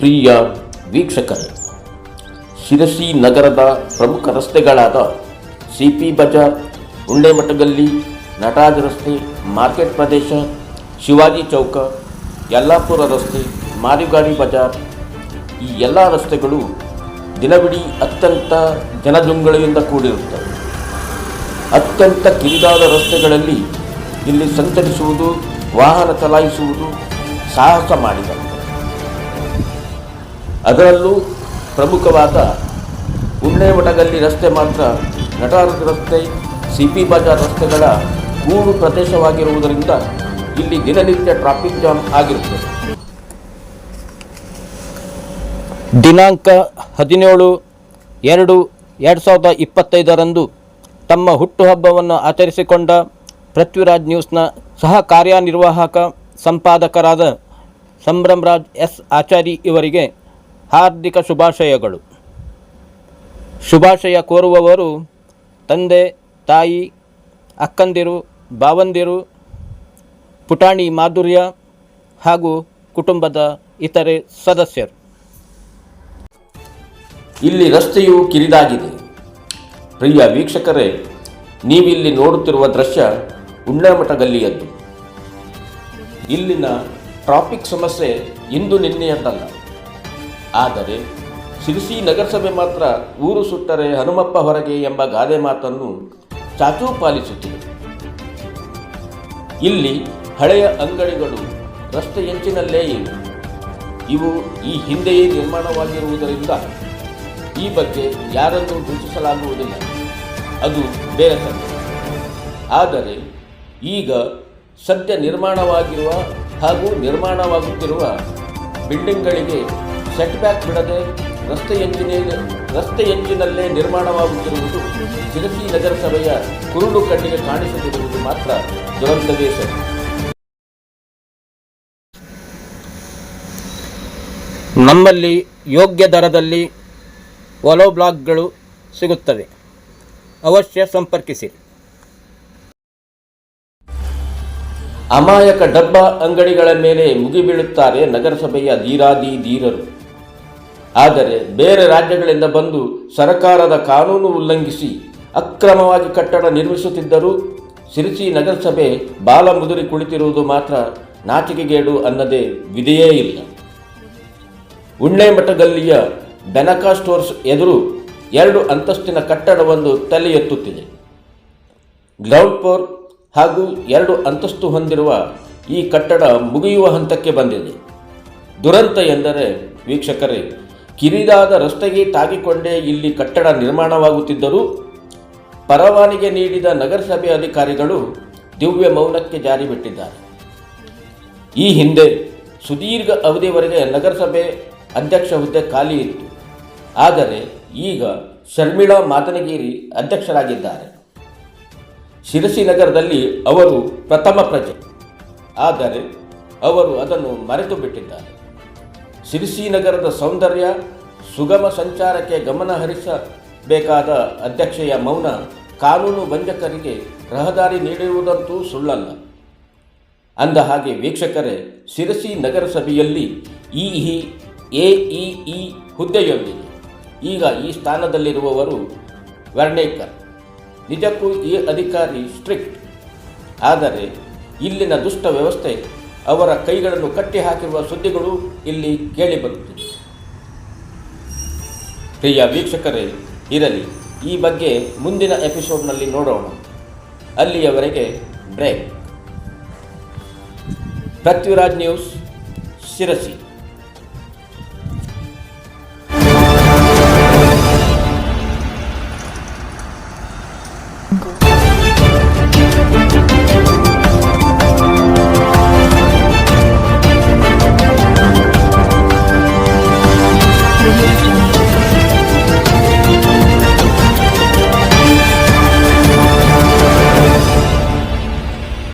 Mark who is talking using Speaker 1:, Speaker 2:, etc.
Speaker 1: ಪ್ರಿಯ ವೀಕ್ಷಕರೇ, ಶಿರಸಿ ನಗರದ ಪ್ರಮುಖ ರಸ್ತೆಗಳಾದ ಸಿ ಪಿ ಬಜಾರ್ ಉಂಡೆಮಠಗಲ್ಲಿ ನಟರಾಜ್ ರಸ್ತೆ, ಮಾರ್ಕೆಟ್ ಪ್ರದೇಶ, ಶಿವಾಜಿ ಚೌಕ, ಯಲ್ಲಾಪುರ ರಸ್ತೆ, ಮಾರಿಗಾಡಿ ಬಜಾರ್ ಈ ಎಲ್ಲ ರಸ್ತೆಗಳು ದಿನವಿಡೀ ಅತ್ಯಂತ ಜನಜುಂಗಳಿಂದ ಕೂಡಿರುತ್ತವೆ. ಅತ್ಯಂತ ಕಿರಿದಾದ ರಸ್ತೆಗಳಲ್ಲಿ ಇಲ್ಲಿ ಸಂಚರಿಸುವುದು, ವಾಹನ ಚಲಾಯಿಸುವುದು ಸಾಹಸ ಮಾಡಿದರು ಅದರಲ್ಲೂ ಪ್ರಮುಖವಾದ ಉಣ್ಣೆಮಠಗಲ್ಲಿ ರಸ್ತೆ ಮಾತ್ರ ನಟರಾಜ ರಸ್ತೆ ಸಿ ಪಿ ಬಜಾರ್ ರಸ್ತೆಗಳ ಮೂರು ಪ್ರದೇಶವಾಗಿರುವುದರಿಂದ ಇಲ್ಲಿ ದಿನನಿತ್ಯ ಟ್ರಾಫಿಕ್ ಜಾಮ್ ಆಗಿರುತ್ತದೆ. ದಿನಾಂಕ ಹದಿನೇಳು ಎರಡು ಎರಡು ಸಾವಿರದ ಇಪ್ಪತ್ತೈದರಂದು ತಮ್ಮ ಹುಟ್ಟುಹಬ್ಬವನ್ನು ಆಚರಿಸಿಕೊಂಡ ಪೃಥ್ವಿರಾಜ್ ನ್ಯೂಸ್ನ ಸಹ ಕಾರ್ಯನಿರ್ವಾಹಕ ಸಂಪಾದಕರಾದ ಸಂಭ್ರಮರಾಜ್ ಎಸ್ ಆಚಾರಿ ಇವರಿಗೆ ಹಾರ್ದಿಕ ಶುಭಾಶಯಗಳು. ಶುಭಾಶಯ ಕೋರುವವರು ತಂದೆ, ತಾಯಿ, ಅಕ್ಕಂದಿರು, ಭಾವಂದಿರು, ಪುಟಾಣಿ ಮಾಧುರ್ಯ ಹಾಗೂ ಕುಟುಂಬದ ಇತರೆ ಸದಸ್ಯರು. ಇಲ್ಲಿ ರಸ್ತೆಯು ಕಿರಿದಾಗಿದೆ. ಪ್ರಿಯ ವೀಕ್ಷಕರೇ, ನೀವಿಲ್ಲಿ ನೋಡುತ್ತಿರುವ ದೃಶ್ಯ ಉಣ್ಣಮಠ ಗಲ್ಲಿಯದ್ದು ಇಲ್ಲಿನ ಟ್ರಾಫಿಕ್ ಸಮಸ್ಯೆ ಇಂದು ನಿನ್ನೆಯದ್ದಲ್ಲ. ಆದರೆ ಶಿರಸಿ ನಗರಸಭೆ ಮಾತ್ರ ಊರು ಸುಟ್ಟರೆ ಹನುಮಪ್ಪ ಹೊರಗೆ ಎಂಬ ಗಾದೆ ಮಾತನ್ನು ಚಾಚೂ ಪಾಲಿಸುತ್ತಿದೆ. ಇಲ್ಲಿ ಹಳೆಯ ಅಂಗಡಿಗಳು ರಸ್ತೆಯಂಚಿನಲ್ಲೇ ಇವೆ. ಇವು ಈ ಹಿಂದೆಯೇ ನಿರ್ಮಾಣವಾಗಿರುವುದರಿಂದ ಈ ಬಗ್ಗೆ ಯಾರನ್ನೂ ದೂಷಿಸಲಾಗುವುದಿಲ್ಲ ಅದು ಬೇರೆ ಸಂಗತಿ ಆದರೆ ಈಗ ಸದ್ಯ ನಿರ್ಮಾಣವಾಗಿರುವ ಹಾಗೂ ನಿರ್ಮಾಣವಾಗುತ್ತಿರುವ ಬಿಲ್ಡಿಂಗ್ಗಳಿಗೆ ಸೆಟ್ಬ್ಯಾಕ್ ಬಿಡದೆ ರಸ್ತೆ ಎಂಜಿನಿಯರ್ ರಸ್ತೆ ಎಂಜಿನಲ್ಲೇ ನಿರ್ಮಾಣವಾಗುತ್ತಿರುವುದು ಶಿರಸಿ ನಗರಸಭೆಯ ಕುರುಡು ಕಣ್ಣಿಗೆ ಕಾಣಿಸುತ್ತಿರುವುದು ಮಾತ್ರ ದುರಂತವೇ ಸರಿ ನಮ್ಮಲ್ಲಿ ಯೋಗ್ಯ ದರದಲ್ಲಿ ಒಲೋ ಬ್ಲಾಕ್ಗಳು ಸಿಗುತ್ತವೆ. ಅವಶ್ಯ ಸಂಪರ್ಕಿಸಿ. ಅಮಾಯಕ ಡಬ್ಬ ಅಂಗಡಿಗಳ ಮೇಲೆ ಮುಗಿಬೀಳುತ್ತಾರೆ ನಗರಸಭೆಯ ಧೀರಾದಿ ಧೀರರು ಆದರೆ ಬೇರೆ ರಾಜ್ಯಗಳಿಂದ ಬಂದು ಸರಕಾರದ ಕಾನೂನು ಉಲ್ಲಂಘಿಸಿ ಅಕ್ರಮವಾಗಿ ಕಟ್ಟಡ ನಿರ್ಮಿಸುತ್ತಿದ್ದರೂ ಸಿರಿಸಿ ನಗರಸಭೆ ಬಾಲ ಮುದುರಿ ಕುಳಿತಿರುವುದು ಮಾತ್ರ ನಾಚಿಕೆಗೇಡು ಅನ್ನದೇ ವಿದೆಯೇ ಇಲ್ಲ. ಉಣ್ಣೆಮಠಗಲ್ಲಿಯ ಬೆನಕಾ ಸ್ಟೋರ್ಸ್ ಎದುರು ಎರಡು ಅಂತಸ್ತಿನ ಕಟ್ಟಡವೊಂದು ತಲೆ ಎತ್ತುತ್ತಿದೆ. ಗ್ರೌಂಡ್ ಫ್ಲೋರ್ ಹಾಗೂ ಎರಡು ಅಂತಸ್ತು ಹೊಂದಿರುವ ಈ ಕಟ್ಟಡ ಮುಗಿಯುವ ಹಂತಕ್ಕೆ ಬಂದಿದೆ. ದುರಂತ ಎಂದರೆ ವೀಕ್ಷಕರೇ ಕಿರಿದಾದ ರಸ್ತೆಗೆ ತಾಗಿಕೊಂಡೇ ಇಲ್ಲಿ ಕಟ್ಟಡ ನಿರ್ಮಾಣವಾಗುತ್ತಿದ್ದರೂ ಪರವಾನಿಗೆ ನೀಡಿದ ನಗರಸಭೆ ಅಧಿಕಾರಿಗಳು ದಿವ್ಯ ಮೌನಕ್ಕೆ ಜಾರಿ ಬಿಟ್ಟಿದ್ದಾರೆ. ಈ ಹಿಂದೆ ಸುದೀರ್ಘ ಅವಧಿವರೆಗೆ ನಗರಸಭೆ ಅಧ್ಯಕ್ಷ ಹುದ್ದೆ ಖಾಲಿ ಇತ್ತು. ಆದರೆ ಈಗ ಶರ್ಮಿಳಾ ಮಾದನಗಿರಿ ಅಧ್ಯಕ್ಷರಾಗಿದ್ದಾರೆ. ಶಿರಸಿ ನಗರದಲ್ಲಿ ಅವರು ಪ್ರಥಮ ಪ್ರಜೆ. ಆದರೆ ಅವರು ಅದನ್ನು ಮರೆತು ಬಿಟ್ಟಿದ್ದಾರೆ ಶಿರಸಿ ನಗರದ ಸೌಂದರ್ಯ, ಸುಗಮ ಸಂಚಾರಕ್ಕೆ ಗಮನ ಹರಿಸಬೇಕಾದ ಅಧ್ಯಕ್ಷೆಯ ಮೌನ ಕಾನೂನು ಭಂಜಕರಿಗೆ ರಹದಾರಿ ನೀಡಿರುವುದಂತೂ ಸುಳ್ಳಲ್ಲ. ಅಂದ ಹಾಗೆ ವೀಕ್ಷಕರೇ, ಸಿರಸಿ ನಗರಸಭೆಯಲ್ಲಿ ಇ ಎ, ಇ ಇ ಹುದ್ದೆಯೊಂದಿಗೆ ಈಗ ಈ ಸ್ಥಾನದಲ್ಲಿರುವವರು ವರ್ಣೇಕರ್. ನಿಜಕ್ಕೂ ಈ ಅಧಿಕಾರಿ ಸ್ಟ್ರಿಕ್ಟ್. ಆದರೆ, ಇಲ್ಲಿನ ದುಷ್ಟ ವ್ಯವಸ್ಥೆ ಅವರ ಕೈಗಳನ್ನು ಕಟ್ಟಿ ಹಾಕಿರುವ ಸುದ್ದಿಗಳು ಇಲ್ಲಿ ಕೇಳಿ ಕೇಳಿಬರುತ್ತಿದೆ ಪ್ರಿಯ ವೀಕ್ಷಕರೇ, ಇರಲಿ, ಈ ಬಗ್ಗೆ ಮುಂದಿನ ಎಪಿಸೋಡ್ನಲ್ಲಿ ನೋಡೋಣ. ಅಲ್ಲಿಯವರೆಗೆ break. Prithviraj news, Sirsi. Go.